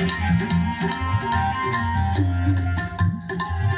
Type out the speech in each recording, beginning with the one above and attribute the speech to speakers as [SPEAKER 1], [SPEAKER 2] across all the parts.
[SPEAKER 1] すごい!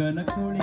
[SPEAKER 1] ಕೊಡಗನ ಕೋಳಿ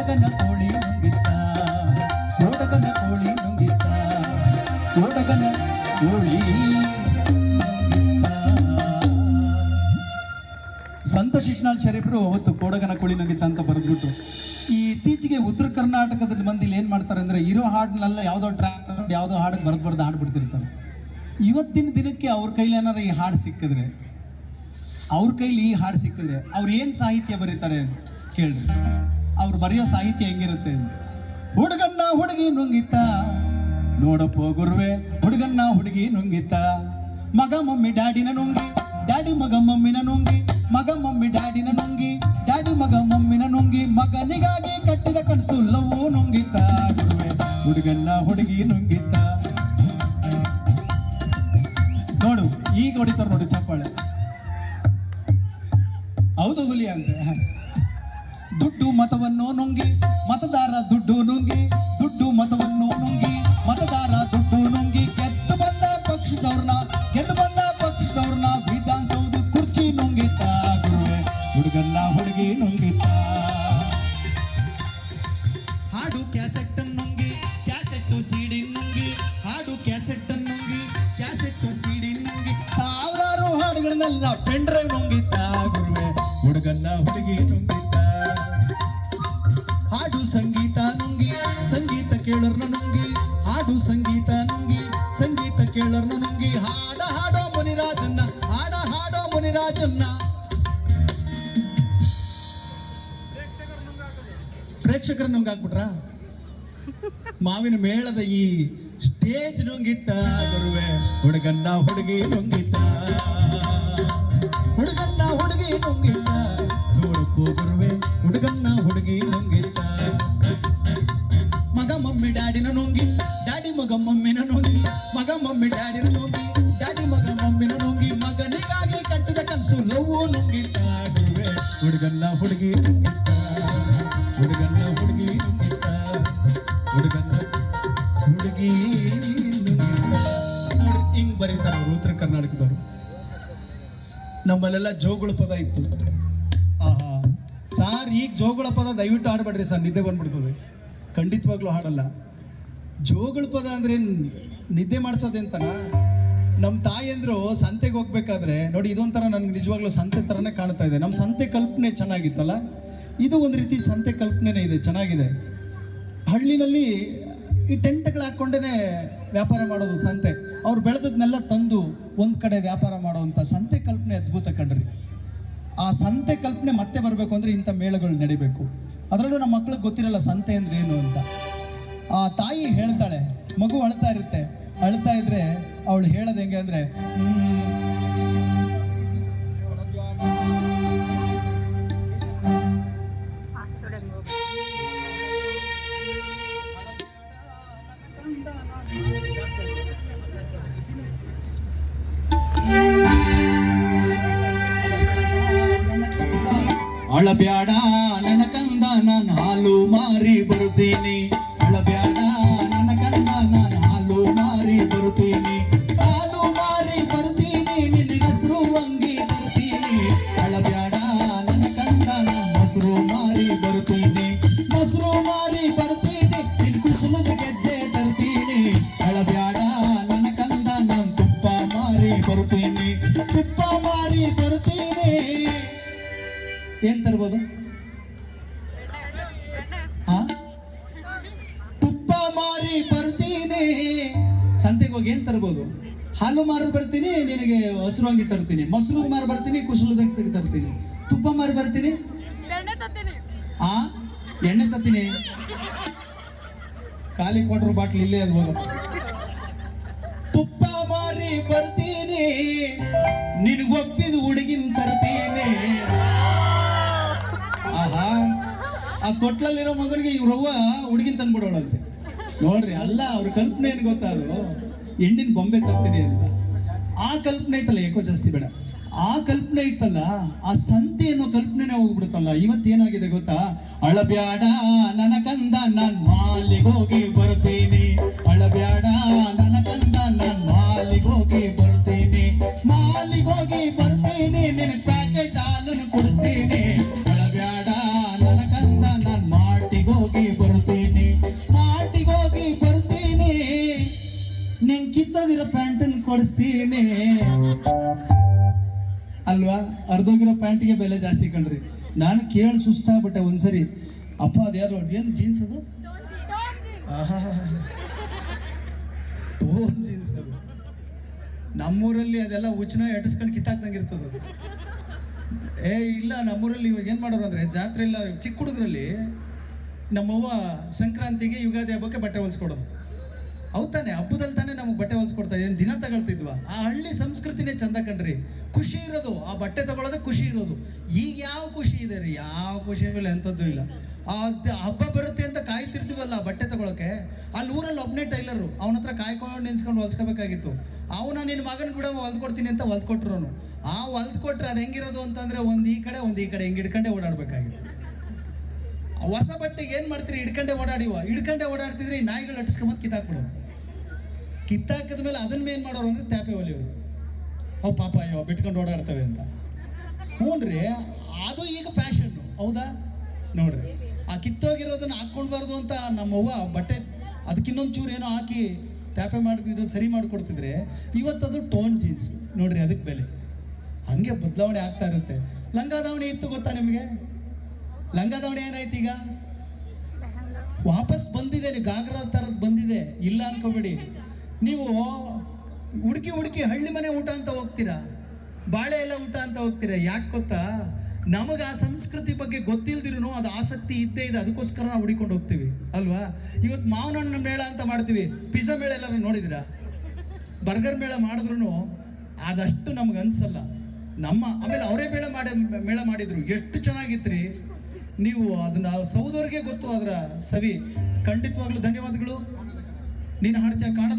[SPEAKER 1] ಕೊಡಗನ ಕೋಳಿ ನುಂಗಿತ್ತ ಕೊಡಗನ ಕೋಳಿ ನುಂಗಿತ್ತ ಕೊಡಗನ ಕೋಳಿ ಸಂತ ಶಿಶುನಾಳ್ ಶರೀಫರು ಅವತ್ತು ಕೋಡಗನ ಕೋಳಿ ನುಂಗಿತ್ತ ಅಂತ ಬರೆದ್ಬಿಟ್ಟು ಈ ಇತ್ತೀಚೆಗೆ ಉತ್ತರ ಕರ್ನಾಟಕದ ಮಂದಿ ಏನು ಮಾಡ್ತಾರೆ ಅಂದರೆ ಇರೋ ಹಾಡಿನಲ್ಲ ಯಾವುದೋ ಟ್ರ್ಯಾಕ್ ಯಾವುದೋ ಹಾಡಿಗೆ ಬರ್ದು ಬರ್ದು ಹಾಡ್ಬಿಡ್ತಿರ್ತಾರೆ ಇವತ್ತಿನ ದಿನಕ್ಕೆ ಅವ್ರ ಕೈಲಿ ಏನಾರ ಈ ಹಾಡು ಸಿಕ್ಕಿದ್ರೆ, ಅವ್ರ ಕೈಲಿ ಈ ಹಾಡು ಸಿಕ್ಕಿದ್ರೆ ಅವ್ರು ಏನು ಸಾಹಿತ್ಯ ಬರೀತಾರೆ ಕೇಳ್ರಿ. ಅವ್ರು ಬರೆಯೋ ಸಾಹಿತ್ಯ ಹೆಂಗಿರುತ್ತೆ ಹುಡುಗನ್ನ ಹುಡುಗಿ ನುಂಗಿತ. ನೋಡಪ್ಪ ಗುರುವೆ, ಹುಡುಗನ್ನ ಹುಡುಗಿ ನುಂಗಿತ. ಮಗ ಮಮ್ಮಿ ಡ್ಯಾಡಿನ ನುಂಗಿ, ಡ್ಯಾಡಿ ಮಗ ಮಮ್ಮಿನ ನುಂಗಿ, ಮಗ ಮಮ್ಮಿ ಡ್ಯಾಡಿನ ನುಂಗಿ, ಡ್ಯಾಡಿ ಮಗ ಮಮ್ಮಿನ ನುಂಗಿ, ಮಗನಿಗಾಗಿ ಕಟ್ಟಿದ ಕನಸು ಲವ್ವು ನುಂಗಿತ. ಗುರುವೆ, ಹುಡುಗನ್ನ ಹುಡುಗಿ ನುಂಗಿತ. ನೋಡು, ಈಗ ಹೊಡಿತಾರ ನೋಡಿ ಚಪ್ಪಾಳೆ. ಹೌದು ಹುಲಿ ಅಂತೆ. ದುಡ್ಡು ಮತವನ್ನು ನುಂಗಿ, ಮತದಾರ ದುಡ್ಡು ನುಂಗಿ, ದುಡ್ಡು ಮತವನ್ನು ನುಂಗಿ, ಮತದಾರ ದುಡ್ಡು ನುಂಗಿ ಗೆದ್ದು ಬಂದ ಪಕ್ಷದವ್ರನ್ನ, ಗೆದ್ದು ಬಂದ ಪಕ್ಷದವ್ರನ್ನ ವಿಧಾನಸೌಧ ಕುರ್ಚಿ ಗುರುವೆ, ಹುಡುಗನ್ನ ಹುಡುಗಿ ನುಂಗಿತ್ತ ಹಾಡು ಕ್ಯಾಸೆಟ್ ನುಂಗಿ, ಕ್ಯಾಸೆಟ್ ಸಿಡಿ ನುಂಗಿ, ಹಾಡು ಕ್ಯಾಸೆಟ್ ನುಂಗಿ, ಕ್ಯಾಸೆಟ್ ಸಿಡಿ ನುಂಗಿ, ಸಾವಿರಾರು ಹಾಡುಗಳನ್ನೆಲ್ಲ ಪೆಂಡ್ರೆ ಗುರುವೆ, ಹುಡುಗನ್ನ ಹುಡುಗಿ ನುಂಗಿತ್ತ ಕೇಳರ್ನ ನುಂಗಿ ಹಾಡು ಸಂಗೀತ ನುಂಗಿ ಸಂಗೀತ ಕೇಳರ್ನ ನುಂಗಿ ಹಾಡ ಹಾಡೋ ಮುನಿರಾಜನ್ನ ಹಾಡ ಹಾಡೋ ಮುನಿರಾಜನ್ನ. ಪ್ರೇಕ್ಷಕರ ನುಂಗಾಕ್ಬಿಟ್ರ ಮಾವಿನ ಮೇಳದ ಈ ಸ್ಟೇಜ್ ನುಂಗಿತ್ತ ಗುರುವೆ ಹುಡುಗನ್ನ ಹುಡುಗಿ ನುಂಗಿತ್ತ ಹುಡುಗನ್ನ ಹುಡುಗಿ ನುಂಗಿತ್ತ ನೋಡಪ್ಪು ಗುರುವೆ ಹುಡುಗನ್ನ ಹುಡುಗಿ ಮಗ ಡ್ಯಾಡಿನ నొంగి ಡ್ಯಾಡಿ ಮಗ ಮಮ್ಮಿನ ನೋಂಗಿ ಮಗ ಮಮ್ಮಿ ಡ್ಯಾಡಿನ ನೋಂಗಿ ಡ್ಯಾಡಿ ಮಗ ಮಮ್ಮಿನ ನೋಂಗಿ ಮಗನಿಗಾಗಿ ಕಟ್ಟಿದ ಕನಸು ನೋವು ನುಂಗಿದ್ದಾಡುವೆ ಹುಡುಗನ್ನ ಹುಡುಗಿ ಹುಡುಗನ್ನ ಹುಡುಗಿ ಹುಡುಗನ್ನ ಹುಡುಗಿ ಹಿಂಗ್ ಬರೀತಾರೆ ಅವರು ಉತ್ತರ ಕರ್ನಾಟಕದವರು. ನಮ್ಮಲ್ಲೆಲ್ಲ ಜೋಗುಳ ಪದ ಇತ್ತು. ಸಾರ್ ಈಗ ಜೋಗುಳ ಪದ ದಯವಿಟ್ಟು ಹಾಡ್ಬೇಡ್ರಿ ಸರ್ ನಿದ್ದೆ ಬಂದ್ಬಿಡ್ತದೆ. ಖಂಡಿತವಾಗ್ಲೂ ಹಾಡಲ್ಲ. ಜೋಗುಳ ಪದ ಅಂದ್ರೆ ನಿದ್ದೆ ಮಾಡಿಸೋದೆಂತನ? ನಮ್ಮ ತಾಯಂದ್ರು ಸಂತೆಗೆ ಹೋಗ್ಬೇಕಾದ್ರೆ, ನೋಡಿ ಇದೊಂಥರ ನನ್ಗೆ ನಿಜವಾಗ್ಲೂ ಸಂತೆ ಥರನೇ ಕಾಣ್ತಾ ಇದೆ. ನಮ್ಮ ಸಂತೆ ಕಲ್ಪನೆ ಚೆನ್ನಾಗಿತ್ತಲ್ಲ? ಇದು ಒಂದು ರೀತಿ ಸಂತೆ ಕಲ್ಪನೆನೇ ಇದೆ, ಚೆನ್ನಾಗಿದೆ. ಹಳ್ಳಿನಲ್ಲಿ ಈ ಟೆಂಟ್ಗಳು ಹಾಕ್ಕೊಂಡೇ ವ್ಯಾಪಾರ ಮಾಡೋದು ಸಂತೆ. ಅವ್ರು ಬೆಳೆದದ್ನೆಲ್ಲ ತಂದು ಒಂದು ಕಡೆ ವ್ಯಾಪಾರ ಮಾಡೋವಂಥ ಸಂತೆ ಕಲ್ಪನೆ ಅದ್ಭುತ ಕಂಡ್ರಿ ಆ ಸಂತೆ ಕಲ್ಪನೆ ಮತ್ತೆ ಬರಬೇಕು ಅಂದರೆ ಇಂಥ ಮೇಳಗಳು ನಡಿಬೇಕು. ಅದರಲ್ಲೂ ನಮ್ಮ ಮಕ್ಳಿಗೆ ಗೊತ್ತಿರಲ್ಲ ಸಂತೆ ಅಂದ್ರೆ ಏನು ಅಂತ. ಆ ತಾಯಿ ಹೇಳ್ತಾಳೆ, ಮಗು ಅಳ್ತಾ ಇರುತ್ತೆ. ಅಳ್ತಾ ಇದ್ರೆ ಅವಳು ಹೇಳೋದು ಹೆಂಗೆ ಅಂದರೆ, ಅಳಬ್ಯಾಡ, ನನ್ನ ಕಂದ ನಾನು ಹಾಲು ಮಾರಿ ಬರುತ್ತೀನಿ ಸಂತೆಗೆ ಹೋಗಿ ಏನು ತರ್ಬೋದು? ಹಾಲು ಮಾರು ಬರ್ತೀನಿ ನಿನಗೆ ಹಸಿರು ಅಂಗಿ ತರ್ತೀನಿ. ಮೊಸರು ಮಾರು ಬರ್ತೀನಿ ಕುಶಲದ ತರ್ತೀನಿ. ತುಪ್ಪ ಮಾರು ಬರ್ತೀನಿ? ಆ? ಎಣ್ಣೆ ತತ್ತೀನಿ ಖಾಲಿ ಕೊಟ್ರು ಬಾಟ್ಲಿ ಇಲ್ಲೇ ಅದು ತುಪ್ಪ ಮಾರಿ ಬರ್ತೀನಿ ನಿನಗೊಪ್ಪಿದ ಹುಡುಗಿನ ತರ್ತೀನಿ. ಆಹಾ. ಆ ತೊಟ್ಲಲ್ಲಿರೋ ಮಗನಿಗೆ ಇವ್ರವ್ವ ಹುಡುಗಿನ ತಂದ್ಬಿಡೋಳಂತೆ. ನೋಡ್ರಿ, ಅಲ್ಲ, ಅವ್ರ ಕಲ್ಪನೆ ಏನು ಗೊತ್ತಾ ಅದು? ಹೆಣ್ಣಿನ ಬೊಂಬೆ ತರ್ತೀನಿ ಅಂತ. ಆ ಕಲ್ಪನೆ ಐತಲ್ಲ ಏಕೋ ಜಾಸ್ತಿ ಬೇಡ. ಆ ಕಲ್ಪನೆ ಇತ್ತಲ್ಲ ಆ ಸಂತೆ ಅನ್ನೋ ಕಲ್ಪನೆನೇ ಹೋಗ್ಬಿಡುತ್ತಲ್ಲ. ಇವತ್ತೇನಾಗಿದೆ ಗೊತ್ತಾ? ಅಳಬ್ಯಾಡ, ನನ್ನ ಕಂದ ನಾನ್ ಮಾಲಿಗೆ ಹೋಗಿ ಬರ್ತೀನಿ. ಅಳಬ್ಯಾಡ, ನನ್ನ ಕಂದ ನಾನ್ ಮಾಲಿಗೆ ಹೋಗಿ ಬರ್ತೀನಿ. ಮಾಲಿಗೆ ಹೋಗಿ ಬರ್ತೀನಿ ನಿನ್ ಪ್ಯಾಕೆಟ್ ಹಾಲನ್ನು ಕುಡಿಸ್ತೀನಿ. ಕೊಡಿಸ್ತೀನಿ. ಅಲ್ವಾ? ಅರ್ಧೋಗಿರೋ ಪ್ಯಾಂಟಿಗೆ ಬೆಲೆ ಜಾಸ್ತಿ ಕಣ್ರಿ. ನಾನು ಕೇಳಿ ಸುಸ್ತಾಗ್ಬಿಟ್ಟೆ ಒಂದ್ಸರಿ. ಅಪ್ಪ ಅದ್ಯಾರು ಏನು ಜೀನ್ಸ್ ಅದು? ಟೋನ್ ಜೀನ್ಸ್ ಅದು. ನಮ್ಮೂರಲ್ಲಿ ಅದೆಲ್ಲ ಉಚ್ಚನ ಎಟಸ್ಕೊಂಡು ಕಿತ್ತಾಕ್ದಂಗೆ ಇರ್ತದ ಏ, ಇಲ್ಲ, ನಮ್ಮೂರಲ್ಲಿ ಇವಾಗ ಏನು ಮಾಡೋರು ಅಂದರೆ, ಜಾತ್ರೆ ಇಲ್ಲ ಚಿಕ್ಕ ಹುಡುಗರಲ್ಲಿ ನಮ್ಮವ್ವ ಸಂಕ್ರಾಂತಿಗೆ ಯುಗಾದಿ ಹಬ್ಬಕ್ಕೆ ಬಟ್ಟೆ ಹೊಲ್ಸ್ಕೊಡೋದು. ಹೌದ್ ತಾನೆ, ಹಬ್ಬದಲ್ಲಿ ತಾನೇ ನಮಗೆ ಬಟ್ಟೆ ಹೊಲ್ಸ್ಕೊಡ್ತಾ ಇದ್ದೀನಿ ದಿನ ತಗೊಳ್ತಿದ್ವಾ? ಆ ಹಳ್ಳಿ ಸಂಸ್ಕೃತಿನೇ ಚಂದ ಕಂಡ್ರಿ ಖುಷಿ ಇರೋದು, ಆ ಬಟ್ಟೆ ತಗೊಳ್ಳೋದೇ ಖುಷಿ ಇರೋದು. ಈಗ ಯಾವ ಖುಷಿ ಇದೆ ರೀ? ಯಾವ ಖುಷಿ ಎಂಥದ್ದು ಇಲ್ಲ. ಆ ಹಬ್ಬ ಬರುತ್ತೆ ಅಂತ ಕಾಯ್ತಿರ್ತೀವಲ್ಲ ಬಟ್ಟೆ ತಗೊಳಕ್ಕೆ? ಅಲ್ಲಿ ಊರಲ್ಲಿ ಒಬ್ಬನೇ ಟೈಲರು, ಅವನ ಹತ್ರ ಕಾಯ್ಕೊಂಡು ನಿನ್ಸ್ಕೊಂಡು ಹೊಲ್ಸ್ಕೋಬೇಕಾಗಿತ್ತು. ಅವನ ನಿನ್ನ ಮಗನ ಕೂಡ ಹೊಲ್ದ್ಕೊಡ್ತೀನಿ ಅಂತ ಹೊಲ್ದ್ಕೊಟ್ರು ಅವನು ಆ ಹೊಲ್ದ್ಕೊಟ್ರೆ ಅದು ಹೆಂಗಿರೋದು ಅಂತಂದರೆ ಒಂದು ಈ ಕಡೆ, ಒಂದು ಈ ಕಡೆ ಹಿಂಗೆ ಹಿಡ್ಕೊಂಡೆ ಓಡಾಡಬೇಕಾಗಿತ್ತು. ಹೊಸ ಬಟ್ಟೆಗೆ ಏನು ಮಾಡ್ತೀರಿ? ಹಿಡ್ಕೊಂಡೆ ಓಡಾಡಿವ. ಹಿಡ್ಕೊಂಡೆ ಓಡಾಡ್ತಿದ್ರೆ ಈ ನಾಯಿಗಳು ಅಟ್ಟಿಸ್ಕೊಂಬಂದು ಕಿತ್ತಾಕ್ಬಿಡು ಕಿತ್ತಾಕಿದ ಮೇಲೆ ಅದನ್ನ ಏನು ಮಾಡೋರು ಅಂದ್ರೆ ತ್ಯಾಪೆ ಒಲಿಯೋರು ಅವು ಪಾಪ, ಅಯ್ಯೋ, ಬಿಟ್ಕೊಂಡು ಓಡಾಡ್ತವೆ ಅಂತ. ಹ್ಞೂ ರೀ ಅದು ಈಗ ಫ್ಯಾಷನ್ನು ಹೌದಾ? ನೋಡ್ರಿ, ಆ ಕಿತ್ತೋಗಿರೋದನ್ನ ಹಾಕ್ಕೊಳ್ಬಾರ್ದು ಅಂತ ನಮ್ಮವ್ವ ಬಟ್ಟೆ ಅದಕ್ಕಿನ್ನೊಂದು ಚೂರು ಏನೋ ಹಾಕಿ ತ್ಯಾಪೆ ಮಾಡಿದ್ರು ಸರಿ ಮಾಡಿಕೊಡ್ತಿದ್ರೆ ಇವತ್ತದು ಟೋನ್ ಜೀನ್ಸ್ ನೋಡ್ರಿ, ಅದಕ್ಕೆ ಬೆಲೆ. ಹಂಗೆ ಬದಲಾವಣೆ ಆಗ್ತಾ ಇರುತ್ತೆ. ಲಂಗ ದಾವಣಿ ಇತ್ತು ಗೊತ್ತಾ ನಿಮಗೆ? ಲಂಗ ದಾವಣಿ ಏನಾಯ್ತು ಈಗ? ವಾಪಸ್ ಬಂದಿದೆ ಗಾಗ್ರ ಥರದ್ದು ಬಂದಿದೆ. ಇಲ್ಲ ಅನ್ಕೋಬೇಡಿ. ನೀವು ಹುಡುಕಿ ಹುಡುಕಿ ಹಳ್ಳಿ ಮನೆ ಊಟ ಅಂತ ಹೋಗ್ತೀರಾ? ಬಾಳೆ ಎಲ್ಲ ಊಟ ಅಂತ ಹೋಗ್ತೀರಾ? ಯಾಕೆ ಗೊತ್ತಾ? ನಮಗೆ ಆ ಸಂಸ್ಕೃತಿ ಬಗ್ಗೆ ಗೊತ್ತಿಲ್ದಿರೂ ಅದು ಆಸಕ್ತಿ ಇದ್ದೇ ಇದೆ, ಅದಕ್ಕೋಸ್ಕರ ನಾವು ಹುಡಿಕೊಂಡು ಹೋಗ್ತೀವಿ, ಅಲ್ವಾ? ಇವತ್ತು ಮಾವಿನ ಹಣ್ಣು ಮೇಳ ಅಂತ ಮಾಡ್ತೀವಿ. ಪಿಜ್ಜಾ ಮೇಳ ಎಲ್ಲರೂ ನೋಡಿದಿರಾ ಬರ್ಗರ್ ಮೇಳ ಮಾಡಿದ್ರು ಅದಷ್ಟು ನಮ್ಗೆ ಅನ್ಸಲ್ಲ. ನಮ್ಮ, ಆಮೇಲೆ ಅವರೇ ಮೇಳ ಮಾಡಿ ಮೇಳ ಮಾಡಿದ್ರು. ಎಷ್ಟು ಚೆನ್ನಾಗಿತ್ರಿ? ನೀವು ಅದನ್ನ ಸೌದವ್ರಿಗೆ ಗೊತ್ತು, ಅದರ ಸವಿ. ಖಂಡಿತವಾಗ್ಲೂ ಧನ್ಯವಾದಗಳು. ನೀನು ಹಾಡ್ತೀಯ ಕಾಣದ